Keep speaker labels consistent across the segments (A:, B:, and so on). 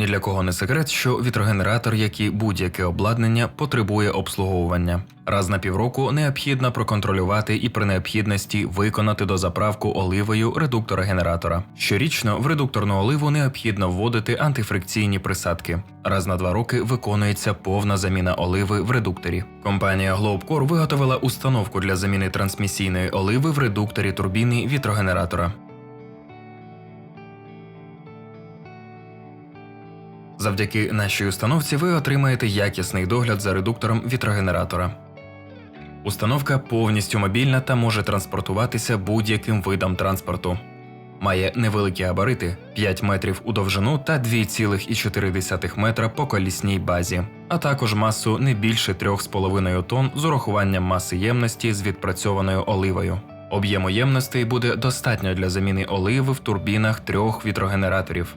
A: Ні для кого не секрет, що вітрогенератор, як і будь-яке обладнання, потребує обслуговування. Раз на півроку необхідно проконтролювати і при необхідності виконати дозаправку оливою редуктора генератора. Щорічно в редукторну оливу необхідно вводити антифрикційні присадки. Раз на два роки виконується повна заміна оливи в редукторі. Компанія Globcore виготовила установку для заміни трансмісійної оливи в редукторі турбіни вітрогенератора. Завдяки нашій установці ви отримаєте якісний догляд за редуктором вітрогенератора. Установка повністю мобільна та може транспортуватися будь-яким видом транспорту. Має невеликі габарити 5 метрів у довжину та 2,4 метра по колісній базі, а також масу не більше 3,5 тонн з урахуванням маси ємності з відпрацьованою оливою. Об'єму ємностей буде достатньо для заміни оливи в турбінах трьох вітрогенераторів.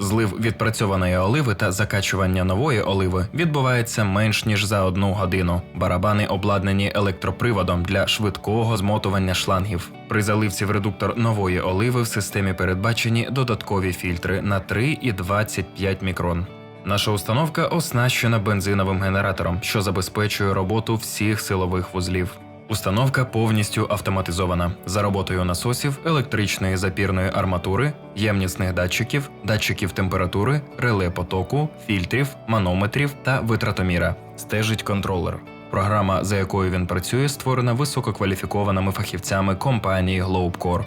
A: Злив відпрацьованої оливи та закачування нової оливи відбувається менш ніж за одну годину. Барабани обладнані електроприводом для швидкого змотування шлангів. При заливці в редуктор нової оливи в системі передбачені додаткові фільтри на 3,25 мікрон. Наша установка оснащена бензиновим генератором, що забезпечує роботу всіх силових вузлів. Установка повністю автоматизована за роботою насосів, електричної запірної арматури, ємнісних датчиків, датчиків температури, реле потоку, фільтрів, манометрів та витратоміра. Стежить контролер. Програма, за якою він працює, створена висококваліфікованими фахівцями компанії Globcore.